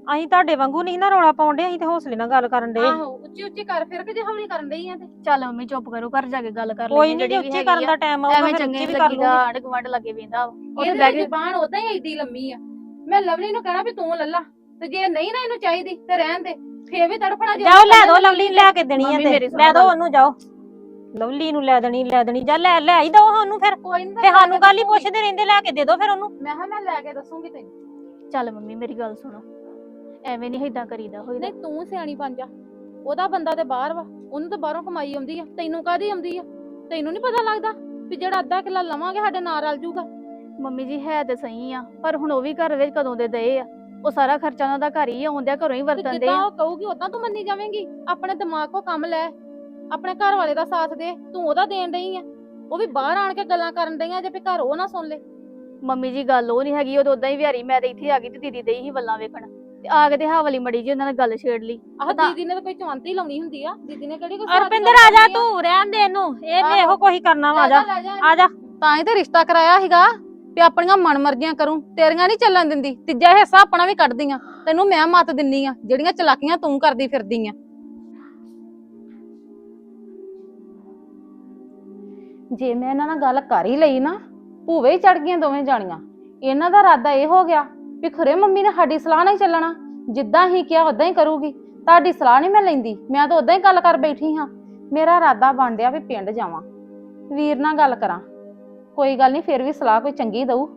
ਅਸੀਂ ਤੁਹਾਡੇ ਵਾਂਗੂ ਨਹੀਂ ਨਾ ਰੌਲਾ ਪਾਉਂਦੇ ਅਸੀਂ ਤੇ ਹੌਸਲੇ ਨਾਲ ਗੱਲ ਕਰਨ ਡੇ ਆਹੋ ਉੱਚੀ ਉੱਚੀ ਕਰ ਫਿਰ ਕੇ ਜੇ ਹੌਲੀ ਕਰਨ ਡਈ ਆ ਤੇ। ਚੱਲ ਮੰਮੀ ਚੁੱਪ ਕਰੋ ਘਰ ਜਾ ਕੇ ਗੱਲ ਕਰ ਕੋਈ ਨਹੀਂ ਉੱਚੀ ਕਰਨ। ਦਾ ਟਾਈਮ ਆਊਗਾ ਐਵੇਂ ਫਿਰ ਚੰਗੇ ਉੱਚੀ ਵੀ ਕਰ ਲੱਗੀਦਾ ਲੂੰਗੀ ਆਂਢ ਗੁਆਂਢ ਲੱਗੇ ਵੇਂਦਾ ਉੱਥੇ ਇਹਦੇ ਬਹਿ ਦੀ ਕੇ ਜ਼ਬਾਨ ਉਦਾਂ ਹੀ ਐਡੀ ਲੰਮੀ ਆ। ਮੈਂ ਲਵਲੀ ਨੂੰ ਕਹਿਣਾ ਵੀ ਤੂੰ ਲੱਲਾ ਤੇ ਜੇ ਨਹੀਂ ਨਾ ਇਹਨੂੰ ਚਾਹੀਦੀ ਤੇ ਰਹਿਣ ਦੇ। ਫੇਰ ਵੀ ਤੜਫਣਾ ਜੇ ਜਾਓ ਲੈ ਦੋ ਲਵਲੀ ਨੂੰ ਲੈ ਕੇ ਦੇਣੀ ਆ ਮੰਮੀ ਤੇ। ਮੇਰੀ ਸੁਣੋ ਲੈ ਦੋ ਗੱਲ। ਉਹਨੂੰ ਜਾਓ। ਲਵਲੀ ਨੂੰ ਲੈ ਦੇਣੀ ਲੈ ਦੇਣੀ। ਜਾ ਲੈ ਲੈ ਹੀ ਦੋ ਉਹਨੂੰ ਫਿਰ। ਕੋਈ ਨਹੀਂ ਤੇ ਸਾਨੂੰ ਗੱਲ ਹੀ ਪੁੱਛਦੇ ਰਹਿੰਦੇ ਲੈ ਕੇ ਦੇ ਦੋ ਫਿਰ ਉਹਨੂੰ। ਮੈਂ ਕਿਹਾ ਮੈਂ ਲੈ ਕੇ ਦੱਸੂਗੀ ਤੈਨੂੰ। ਚੱਲ ਮੰਮੀ ਮੇਰੀ ਗੱਲ ਸੁਣੋ। ਐਵੇਂ ਨਹੀਂ ਏਦਾਂ ਕਰੀਦਾ ਹੋਈਦਾ। ਨਹੀਂ ਤੂੰ ਸਿਆਣੀ ਬਣ ਜਾ। ਉਹਦਾ ਬੰਦਾ ਤੇ ਬਾਹਰ ਵਾ। ਉਹਨੂੰ ਤਾਂ ਬਾਹਰੋਂ ਕਮਾਈ ਆਉਂਦੀ ਆ। ਤੈਨੂੰ ਕਾਦੀ ਆਉਂਦੀ ਆ? ਤੈਨੂੰ ਨਹੀਂ ਪਤਾ ਲੱਗਦਾ ਵੀ ਜਿਹੜਾ ਅੱਧਾ ਕਿੱਲਾ ਲਵਾਂਗੇ ਸਾਡੇ ਨਾਲ ਰਲ ਜੂਗਾ। ਮੰਮੀ ਜੀ ਹੈ ਤੇ ਸਹੀ ਆ ਪਰ ਹੁਣ ਉਹ ਵੀ ਘਰ ਵਿੱਚ ਕਦੋਂ ਦੇ ਦਏ ਆ। ਉਹ ਸਾਰਾ ਖਰਚਾ ਉਹਨਾਂ ਦਾ ਘਰ ਹੀ ਆਉਂਦਿਆ ਘਰੋਂ ਹੀ ਤੇ ਵਰਤਣ ਦੇ ਜਿੱਦਾਂ ਆ। ਉਹ ਕਹੂਗੀ ਉਦਾਂ ਤੂੰ ਮੰਨੀ ਜਾਵੇਂਗੀ। ਆਪਣੇ ਦਿਮਾਗ ਕੋ ਕੰਮ ਲੈ ਆਪਣੇ ਘਰ ਵਾਲੇ ਦਾ ਸਾਥ ਦੇ ਤੂੰ ਉਹਦਾ ਦੇਣ ਡਈ ਆ। ਉਹ ਵੀ ਬਾਹਰ ਆਣ ਕੇ ਗੱਲਾਂ ਕਰਨ ਡਈਆਂ ਜੇ ਵੀ ਘਰ ਉਹ ਨਾ ਸੁਣ ਲੈ। ਮੰਮੀ ਜੀ ਗੱਲ ਉਹ ਨਹੀਂ ਹੈਗੀ ਉਹ ਤਾਂ ਉਦਾਂ ਹੀ ਵਿਹਾਰੀ ਮੈਂ ਤੇ ਇੱਥੇ ਆ ਗਈ ਤੇ ਦੀਦੀ ਦੇ ਹੀ ਵੱਲਾਂ ਵੇਖਣ। ਤੇ ਆ ਕੇ ਤੇ ਹਾਵਲੀ ਮੜੀ ਜੀ ਉਹਨਾਂ ਨੇ ਗੱਲ ਛੇੜ ਲਈ। ਆਹ ਪਤਾ- ਦੀਦੀ ਨੇ ਤਾਂ ਕੋਈ ਚਵੰਤੀ ਲਾਉਣੀ ਹੁੰਦੀ ਆ। ਦੀਦੀ ਨੇ ਕਿਹੜੀ ਕੋਈ ਅਰਪਿੰਦਰ ਆ ਜਾ ਤੂੰ ਰਹਿਣ ਦੇ ਇਹਨੂੰ। ਇਹਨੇ ਇਹੋ ਕੁਛ ਕਰਨਾ ਵਾ ਆ ਜਾ। ਆ ਜਾ। ਤਾਂ ਹੀ ਤੇ ਰਿਸ਼ਤਾ ਕਰਾਇਆ ਸੀਗਾ। ਵੀ ਆਪਣੀਆਂ ਮਨਮਰਜ਼ੀਆਂ ਕਰੂੰ, ਤੇਰੀਆਂ ਨਹੀਂ ਚੱਲਣ ਦਿੰਦੀ, ਤੀਜਾ ਹਿੱਸਾ ਆਪਣਾ ਵੀ ਕੱਢਦੀਆਂ, ਤੈਨੂੰ ਮੈਂ ਮੱਤ ਦਿੰਨੀ ਆ, ਜਿਹੜੀਆਂ ਚਲਾਕੀਆਂ ਤੂੰ ਕਰਦੀ ਫਿਰਦੀ ਆ ਜੇ ਮੈਂ ਇਹਨਾਂ ਨਾਲ ਗੱਲ ਕਰ ਹੀ ਲਈ ਨਾ, ਭੂਵੇ ਹੀ ਚੜ ਗਈਆਂ ਦੋਵੇਂ ਜਾਣੀਆਂ। ਇਹਨਾਂ ਦਾ ਇਰਾਦਾ ਇਹ ਹੋ ਗਿਆ ਵੀ ਖੁਰੇ ਮੰਮੀ ਨੇ ਸਾਡੀ ਸਲਾਹ ਨਹੀਂ ਚੱਲਣਾ, ਜਿੱਦਾਂ ਹੀ ਕਿਹਾ ਉਦਾਂ ਹੀ ਕਰੂਗੀ। ਤੁਹਾਡੀ ਸਲਾਹ ਨਹੀਂ ਮੈਂ ਲੈਂਦੀ, ਮੈਂ ਤਾਂ ਉਦਾਂ ਹੀ ਗੱਲ ਕਰ ਬੈਠੀ ਹਾਂ। ਮੇਰਾ ਇਰਾਦਾ ਬਣ ਡਿਆ ਵੀ ਪਿੰਡ ਜਾਵਾਂ। ਵੀਰ ਨਾਲ ਗੱਲ ਕਰਾਂ। ਕੋਈ ਗੱਲ ਨਹੀਂ, ਫਿਰ ਵੀ ਸਲਾਹ ਕੋਈ ਚੰਗੀ ਦਊ।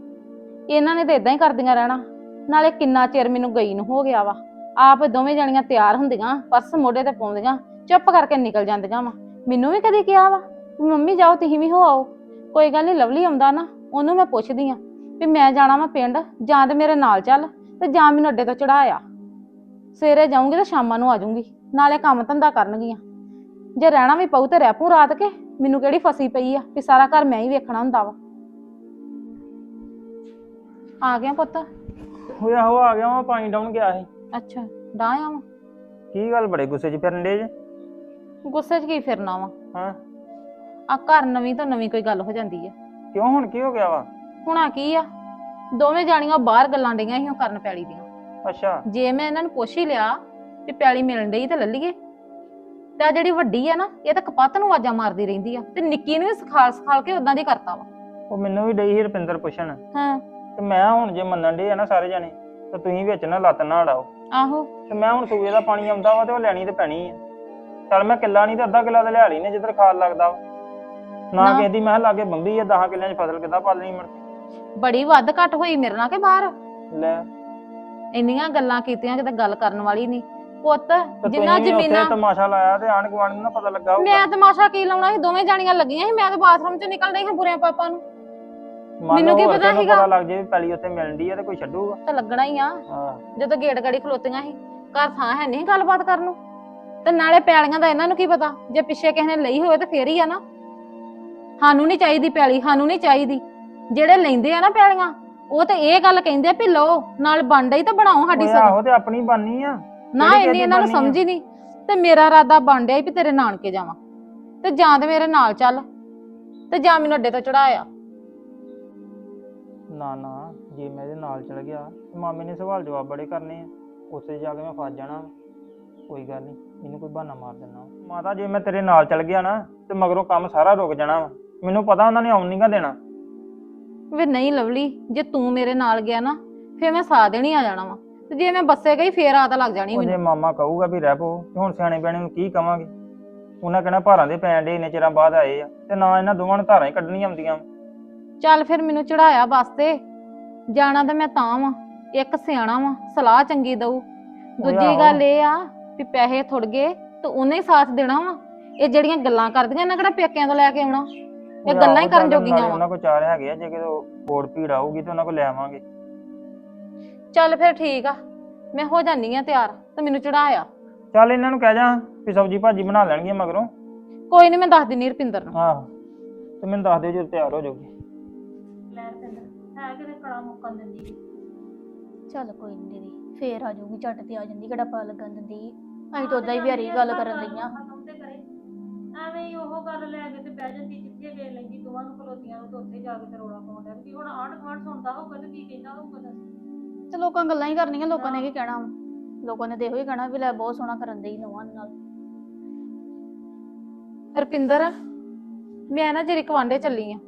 ਇਹਨਾਂ ਨੇ ਤਾਂ ਇਦਾਂ ਹੀ ਕਰਦੀਆਂ ਰਹਿਣਾ। ਨਾਲੇ ਕਿੰਨਾ ਚਿਰ ਮੈਨੂੰ ਗਈ ਨੂੰ ਹੋ ਗਿਆ ਵਾ। ਆਪ ਦੋਵੇਂ ਜਣੀਆਂ ਤਿਆਰ ਹੁੰਦੀਆਂ, ਪਰਸ ਮੋਢੇ ਤੇ ਪਾਉਂਦੀਆਂ, ਚੁੱਪ ਕਰਕੇ ਨਿਕਲ ਜਾਂਦੀਆਂ ਵਾ। ਮੈਨੂੰ ਵੀ ਕਦੀ ਕਿਹਾ ਵਾ ਵੀ ਮੰਮੀ ਜਾਓ, ਤੁਸੀਂ ਵੀ ਹੋ ਆਓ। ਕੋਈ ਗੱਲ ਨਹੀਂ, ਲਵਲੀ ਆਉਂਦਾ ਨਾ, ਉਹਨੂੰ ਮੈਂ ਪੁੱਛਦੀ ਆ ਵੀ ਮੈਂ ਜਾਣਾ ਵਾ ਪਿੰਡ, ਜਾਂ ਤੇ ਮੇਰੇ ਨਾਲ ਚੱਲ, ਤੇ ਜਾਂ ਮੈਨੂੰ ਅੱਡੇ ਤੋਂ ਚੜਾਇਆ ਸਵੇਰੇ ਜਾਊਂਗੀ ਤੇ ਸ਼ਾਮਾਂ ਨੂੰ ਆ ਜਾਊਂਗੀ, ਨਾਲੇ ਕੰਮ ਧੰਦਾ ਕਰਨਗੀਆਂ। ਜੇ ਰਹਿਣਾ ਵੀ ਪਊ ਤੇ ਰਹਿ ਪਊ ਰਾਤ ਕੇ ਮੈਨੂੰ ਕਿਹੜੀ ਫਸੀ ਪਈ ਆ ਵੀ ਸਾਰਾ ਘਰ ਮੈਂ ਹੀ ਵੇਖਣਾ ਹੁੰਦਾ ਵਾ। ਆ ਗਿਆ ਪੁੱਤ? ਹੋਇਆ ਹੋ ਆ ਗਿਆ ਮੈਂ ਪਾਣੀ ਡਾਉਣ ਗਿਆ ਸੀ। ਅੱਛਾ ਡਾਇਆ ਵਾ ਕੀ ਗੱਲ ਬੜੇ ਗੁੱਸੇ 'ਚ ਫਿਰਨ ਦੇ ਜੇ? ਗੁੱਸੇ 'ਚ ਕੀ ਫਿਰਨਾ ਵਾ? ਹਾਂ। ਆ ਘਰ ਨਵੀਂ ਤੋਂ ਨਵੀਂ ਕੋਈ ਗੱਲ ਹੋ ਜਾਂਦੀ ਆ। ਕਿਉਂ ਹੁਣ ਕੀ ਹੋ ਗਿਆ ਵਾ? ਹੁਣਾ ਕੀ ਆ? ਦੋਵੇਂ ਜਾਣੀਆਂ ਬਾਹਰ ਗੱਲਾਂ ਡਈਆਂ ਸੀ ਉਹ ਕਰਨ ਪੈਲੀ ਦੀਆਂ। ਅੱਛਾ। ਜੇ ਮੈਂ ਇਹਨਾਂ ਨੂੰ ਪੁੱਛ ਹੀ ਲਿਆ ਵੀ ਪੈਲੀ ਮਿਲਣ ਡਈ ਤੇ ਲੱਲੀਏ ਤੇ ਆ ਜਿਹੜੀ ਵੱਡੀ ਆ ਨਾ ਇਹ ਤਾਂ ਕਪੱਤ ਨੂੰ ਆਵਾਜ਼ਾਂ ਮਾਰਦੀ ਰਹਿੰਦੀ ਆ ਤੇ ਨਿੱਕੀ ਨੂੰ ਵੀ ਸਿਖਾਲ ਸਿਖਾਲ ਕੇ ਉਦਾਂ ਦੀ ਕਰਤਾ ਵਾ। ਉਹ ਮੈਨੂੰ ਵੀ ਡਈ ਸੀ ਰੁਪਿੰਦਰ ਪੁੱਛਣ। ਹਾਂ। ਤੇ ਮੈਂ ਹੁਣ ਜੇ ਮੰਨਣ ਦੇ ਆ ਨਾ ਸਾਰੇ ਜਾਣੇ ਤੇ ਤੁਸੀਂ ਵਿੱਚ ਨਾ ਲੱਤ ਨਾ ਅੜਾਓ। ਆਹੋ। ਤੇ ਮੈਂ ਹੁਣ ਸੂਏ ਦਾ ਪਾਣੀ ਆਉਂਦਾ ਵਾ ਤੇ ਉਹ ਲੈਣੀ ਤੇ ਪੈਣੀ ਆ। ਚੱਲ ਮੈਂ ਕਿੱਲਾ ਨਹੀਂ ਤੇ ਅੱਧਾ ਕਿੱਲਾ ਤੇ ਲਿਆ ਲਈ ਨੇ ਜਿੱਧਰ ਖਾਲ ਲੱਗਦਾ ਵਾ। ਨਾ ਨਾ। ਕਹਿੰਦੀ ਮੈਂ ਲਾਗੇ ਬੰਬੀ ਆ 10 ਕਿੱਲਿਆਂ 'ਚ ਫਸਲ ਕਿੱਦਾਂ ਪਾਲਣੀ ਮੁੜ ਕੇ? ਬੜੀ ਵੱਧ ਘੱਟ ਹੋਈ ਮੇਰੇ ਨਾਲ ਕਿ ਬਾਹਰ? ਲੈ। ਇੰਨੀਆਂ ਗੱਲਾਂ ਕੀਤੀਆਂ ਕਿਤੇ ਗੱਲ ਕਰਨ ਵਾਲੀ ਨਹੀਂ। ਪੁੱਤ ਤੇ ਜਿੰਨਾ ਤੁਸੀਂ ਉੱਥੇ ਜ਼ਮੀਨਾਂ ਤਮਾਸ਼ਾ ਲਾਇਆ ਤੇ ਆਣ ਗੁਆਂਢ ਨੂੰ ਨਾ ਪਤਾ ਲੱਗਾ ਹੋਊਗਾ। ਮੈਂ ਤਮਾਸ਼ਾ ਕੀ ਲਾਉਣਾ ਸੀ? ਦੋਵੇਂ ਜਾਣੀਆਂ ਲੱਗੀਆਂ ਸੀ। ਮੈਂ ਤੇ ਬਾਥਰੂਮ 'ਚ ਨਿਕਲ ਰਹੀ ਹਾਂ ਬੁਰਿਆਂ ਪਾਪਾ ਨੂੰ। ਮੰਨ ਕੀ ਪਤਾ ਤੈਨੂੰ ਸੀਗਾ? ਪਤਾ ਲੱਗ ਜੇ ਵੀ ਪੈਲੀ ਉੱਥੇ ਮਿਲਣ ਦੀ ਆ ਤੇ ਕੋਈ ਛੱਡੂਗਾ। ਤਾਂ ਲੱਗਣਾ ਹੀ ਆ। ਹਾਂ। ਜਦੋਂ ਗੇਟ ਗੜੀ ਖਲੋਤੀਆਂ ਸੀ ਘਰ ਥਾਂ ਹੈ ਨਹੀਂ ਗੱਲਬਾਤ ਕਰਨ ਨੂੰ। ਤੇ ਨਾਲੇ ਪੈਲੀਆਂ ਦਾ ਇਹਨਾਂ ਨੂੰ ਕੀ ਪਤਾ? ਜੇ ਪਿੱਛੇ ਕਿਸੇ ਨੇ ਲਈ ਹੋਵੇ ਤਾਂ ਫੇਰ ਹੀ ਆ ਨਾ। ਸਾਨੂੰ ਨਹੀਂ ਚਾਹੀਦੀ ਪੈਲੀ ਸਾਨੂੰ ਨਹੀਂ ਚਾਹੀਦੀ। ਜਿਹੜੇ ਲੈਂਦੇ ਆ ਨਾ ਪੈਲੀਆਂ ਉਹ ਤੇ ਇਹ ਗੱਲ ਕਹਿੰਦੇ ਆ ਵੀ ਲਓ ਨਾਲ ਬੰਡ ਹੀ ਤਾਂ ਬਣਾਓ ਸਾਡੀ ਸਗੋਂ। ਆਹੋ ਤੇ ਆਪਣੀ ਬਾਨੀ ਆ। ਨਾ ਕਿਹੜੀ ਇੰਨੀ ਇਹਨਾਂ ਨੂੰ ਬਣਨੀ ਆ? ਸਮਝ ਹੀ ਨਹੀਂ ਤੇ ਮੇਰਾ ਇਰਾਦਾ ਬਣ ਡਿਆ ਸੀ ਵੀ ਤੇਰੇ ਨਾਨਕੇ ਜਾਵਾਂ। ਤੇ ਜਾਂ ਤੇ ਮੇਰੇ ਨਾਲ ਚੱਲ ਤੇ ਜਾਂ ਮੈਨੂੰ ਅੱਡੇ ਤੋਂ ਚੜਾਇਆ ਨਾ ਨਾ ਜੇ ਮੈਂ ਇਹਦੇ ਨਾਲ ਚਲ ਗਿਆ ਤੇ ਮਾਮੇ ਨੇ ਸਵਾਲ ਜਵਾਬ ਬੜੇ ਕਰਨੇ ਆ। ਉੱਥੇ ਜਾ ਕੇ ਮੈਂ ਫਸ ਜਾਣਾ। ਕੋਈ ਗੱਲ ਨਹੀਂ ਇਹਨੂੰ ਕੋਈ ਬਹਾਨਾ ਮਾਰ ਦਿੰਦਾ ਮਾਤਾ ਜੇ ਮੈਂ ਤੇਰੇ ਨਾਲ ਚਲ ਗਿਆ ਨਾ ਤੇ ਮਗਰੋਂ ਕੰਮ ਸਾਰਾ ਰੁਕ ਜਾਣਾ ਵਾ। ਮੈਨੂੰ ਪਤਾ ਉਹਨਾਂ ਨੇ ਆਉਣ ਨਹੀਂ ਗਾ ਦੇਣਾ। ਵੀ ਨਹੀਂ ਲਵਲੀ ਜੇ ਤੂੰ ਮੇਰੇ ਨਾਲ ਗਿਆ ਨਾ ਫੇਰ ਮੈਂ ਸਾਥ ਦੇਣੀ ਆ ਜਾਣਾ ਵਾ। ਤੇ ਜੇ ਮੈਂ ਬੱਸੇ ਗਈ ਫੇਰ ਆਦਤ ਲੱਗ ਜਾਣੀ ਉਹ ਜੇ ਮੈਨੂੰ। ਮਾਮਾ ਕਹੂਗਾ ਵੀ ਰਹਿ ਪੋ ਤੇ ਹੁਣ ਸਿਆਣੇ ਬਿਆਣੇ ਨੂੰ ਕੀ ਕਵਾਂਗੇ? ਉਹਨਾਂ ਕਹਿਣਾ ਭਾਰਾਂ ਦੇ ਪੈਣ ਦੇ ਇੰਨੇ ਚਿਰਾਂ ਬਾਅਦ ਆਏ ਆ ਤੇ ਨਾ ਇਹਨਾਂ ਦੋਵਾਂ ਨੂੰ ਧਾਰਾਂ ਹੀ ਕੱਢਣੀਆਂ ਆਉਂਦੀਆਂ ਚੱਲ ਫਿਰ ਮੈਨੂੰ ਚੜਾਇਆ ਬੱਸ ਤੇ। ਜਾਣਾ ਤਾਂ ਮੈਂ ਤਾਂ ਵਾਂ ਇੱਕ ਸਿਆਣਾ ਵਾਂ ਸਲਾਹ ਚੰਗੀ ਦਊ। ਦੂਜੀ ਆਹੋ। ਗੱਲ ਇਹ ਆ ਵੀ ਪੈਸੇ ਥੁੜ ਗਏ ਤੇ ਉਹਨੇ ਹੀ ਸਾਥ ਦੇਣਾ ਵਾ। ਇਹ ਜਿਹੜੀਆਂ ਗੱਲਾਂ ਕਰਦੀਆਂ ਇਹਨਾਂ ਕਿਹੜਾ ਪੇਕਿਆਂ ਤੋਂ ਲੈ ਕੇ ਆਉਣਾ? ਇਹ ਗੱਲਾਂ ਹੀ ਕਰਨ ਜੋਗੀਆਂ ਵਾ। ਉਹਨਾਂ ਕੋਲ ਚਾਰ ਹੈਗੇ ਆ ਜੇ ਕਿਤੇ ਬੋੜ ਭੀੜ ਆਊਗੀ ਤੇ ਉਹਨਾਂ ਕੋਲ ਲੈ ਆਵਾਂਗੇ। ਚੱਲ ਫਿਰ ਠੀਕ ਆ। ਮੈਂ ਹੋ ਜਾਨੀ ਆ ਤਿਆਰ ਤੇ ਮੈਨੂੰ ਚੜਾਇਆ ਚੱਲ ਇਹਨਾਂ ਨੂੰ ਕਹਿ ਜਾ ਵੀ ਸਬਜੀ ਭਾਜੀ ਬਣਾ ਲੈਣਗੇ ਮਗਰੋਂ। ਕੋਈ ਨਹੀਂ ਮੈਂ ਦੱਸ ਦਿੰਨੀ ਰਪਿੰਦਰ ਨੂੰ। ਆਹੋ ਤੇ ਮੈਨੂੰ ਦੱਸ ਦਿਓ ਜਦੋਂ ਤਿਆਰ ਹੋ ਜਾਓਗੇ ਲੈ ਰਪਿੰਦਰ ਹੈ ਕਿਤੇ ਕੜਾ ਮੁੱਕਣ ਦਿੰਦੀ ਚੱਲ ਕੋਈ ਨਹੀਂ ਦੀਦੀ ਫੇਰ ਆ ਜਾਊਗੀ ਝੱਟ ਤੇ ਆ ਜਾਂਦੀ ਕਿਹੜਾ ਪਾ ਲੱਗਣ ਦਿੰਦੀ ਅਸੀਂ ਤਾਂ ਉਦਾਂ ਹੀ ਵਿਹਾਰੀ ਗੱਲ ਕਰਨ ਦਈਆਂ। ਐਵੇਂ ਹੀ ਉਹ ਗੱਲ ਲੈ ਕੇ ਤੇ ਬਹਿ ਜਾਂਦੀ ਜਿੱਥੇ ਵੇਖ ਲੈਂਦੀ ਦੋਵਾਂ ਨੂੰ ਖਲੋਤੀਆਂ ਨੂੰ ਤੇ ਉੱਥੇ ਜਾ ਕੇ ਤੇ ਰੋਲਾ ਪਾਉਂਦਾ ਕਿ ਹੁਣ ਆਂਢ ਗੁਆਂਢ ਸੁਣਦਾ ਹੋਊਗਾ ਤੇ ਕੀ ਕਹਿੰਦਾ ਹੋਊਗਾ ਦੱਸ। ਤੇ ਲੋਕਾਂ ਗੱਲਾਂ ਹੀ ਕਰਨੀਆਂ ਲੋਕਾਂ ਨੇ ਕੀ ਕਹਿਣਾ ਵਾ? ਲੋਕਾਂ ਨੇ ਇਹੋ ਹੀ ਕਹਿਣਾ ਵੀ ਲੈ ਬਹੁਤ ਸੋਹਣਾ ਕਰਨ ਦੇਈ ਨਵਾਂ ਨਾਲ। ਰਪਿੰਦਰ ਮੈਂ ਨਾ ਜਿਹੜੀ ਕਵਾਂਡੇ ਚੱਲੀ ਆ।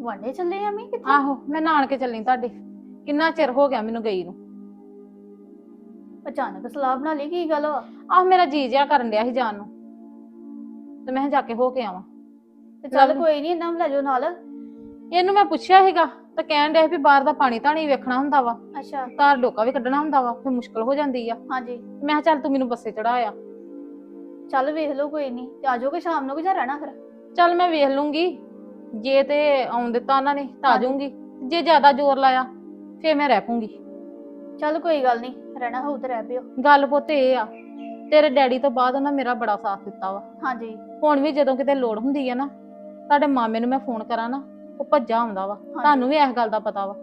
ਵਾਂਡੇ ਚੱਲੇ ਆ ਮੈਂ ਕਿੱਥੇ? ਆਹੋ ਮੈਂ ਨਾਨਕੇ ਚੱਲੀ ਤੁਹਾਡੇ। ਕਿੰਨਾ ਚਿਰ ਹੋ ਗਿਆ ਮੈਨੂੰ ਗਈ ਨੂੰ। ਅਚਾਨਕ ਸਲਾਹ ਬਣਾ ਲਈ ਕੀ ਗੱਲ ਵਾ? ਆਹ ਮੇਰਾ ਜੀ ਜਿਆ ਕਰਨ ਡਿਆ ਸੀ ਜਾਣ ਨੂੰ। ਤੇ ਮੈਂ ਕਿਹਾ ਜਾ ਕੇ ਹੋ ਕੇ ਆਵਾਂ। ਤੇ ਚੱਲ ਚੱਲ। ਕੋਈ ਨਹੀਂ ਇਹਨਾਂ ਨੂੰ ਲੈ ਜਾਓ ਨਾਲ। ਇਹਨੂੰ ਮੈਂ ਪੁੱਛਿਆ ਸੀਗਾ ਤਾਂ ਕਹਿਣ ਡਿਆ ਸੀ ਵੀ ਬਾਹਰ ਦਾ ਪਾਣੀ ਧਾਣੀ ਵੇਖਣਾ ਹੁੰਦਾ ਵਾ। ਅੱਛਾ। ਤਾਰ ਡੋਕਾ ਵੀ ਕੱਢਣਾ ਹੁੰਦਾ ਵਾ ਫਿਰ ਮੁਸ਼ਕਲ ਹੋ ਜਾਂਦੀ ਆ। ਹਾਂਜੀ। ਮੈਂ ਕਿਹਾ ਚੱਲ ਤੂੰ ਮੈਨੂੰ ਬੱਸੇ ਚੜਾਇਆ ਚੱਲ ਵੇਖ ਲਓ ਕੋਈ ਨਹੀਂ ਤੇ ਆ ਜਾਓਗੇ ਸ਼ਾਮ ਨੂੰ ਕਿ ਜਾਂ ਰਹਿਣਾ ਫਿਰ? ਚੱਲ ਮੈਂ ਵੇਖ ਲੂੰਗੀ। ਜੇ ਤੇ ਆਉਣ ਦਿੱਤਾ ਉਹਨਾਂ ਨੇ ਤਾਂ ਆ ਹਾਂਜੀ। ਜਾਊਂਗੀ। ਜੇ ਜ਼ਿਆਦਾ ਜ਼ੋਰ ਲਾਇਆ ਫੇਰ ਮੈਂ ਰਹਿ ਪੂੰਗੀ ਚੱਲ ਕੋਈ ਗੱਲ ਨਹੀਂ ਰਹਿਣਾ ਹੋਊ ਤੇ ਰਹਿ ਪਿਓ। ਗੱਲ ਪੁੱਤ ਇਹ ਆ ਤੇਰੇ ਡੈਡੀ ਤੋਂ ਬਾਅਦ ਉਹਨਾਂ ਮੇਰਾ ਬੜਾ ਸਾਥ ਦਿੱਤਾ ਵਾ। ਹਾਂਜੀ। ਹੁਣ ਵੀ ਜਦੋਂ ਕਿਤੇ ਲੋੜ ਹੁੰਦੀ ਆ ਨਾ ਤੁਹਾਡੇ ਮਾਮੇ ਨੂੰ ਮੈਂ ਫੋਨ ਕਰਾਂ ਨਾ। ਉਹ ਭੱਜਾ ਆਉਂਦਾ ਵਾ। ਤੁਹਾਨੂੰ ਵੀ ਇਸ ਗੱਲ ਦਾ ਪਤਾ ਵਾ।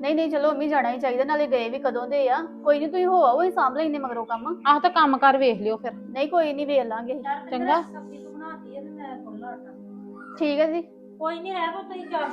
ਨਹੀਂ ਨਹੀਂ ਚਲੋ ਮੰਮੀ ਜਾਣਾ ਹੀ ਚਾਹੀਦਾ ਨਾਲੇ ਗਏ ਵੀ ਕਦੋਂ ਦੇ ਆ। ਕੋਈ ਨਹੀਂ ਤੁਸੀਂ ਹੋ ਆਓ ਹੀ ਸਾਂਭ ਲੈਣੇ ਮਗਰੋਂ ਕੰਮ। ਆਹ ਤਾਂ ਕੰਮ ਕਰ ਵੇਖ ਲਿਓ ਫਿਰ। ਨਹੀਂ ਕੋਈ ਨਹੀਂ ਵੇਖ ਲਾਂਗੇ। ਚੰਗਾ। ਸਬਜ਼ੀ ਤੂੰ ਬਣਾਤੀ ਹੈ ਤੇ ਮੈਂ ਖੁੱਲਾ ਆਟਾ। ਠੀਕ ਹੈ ਜੀ। ਕੋਈ ਨਹੀਂ ਰਹਿ ਪੋ ਤੁਸੀਂ ਚਾਰ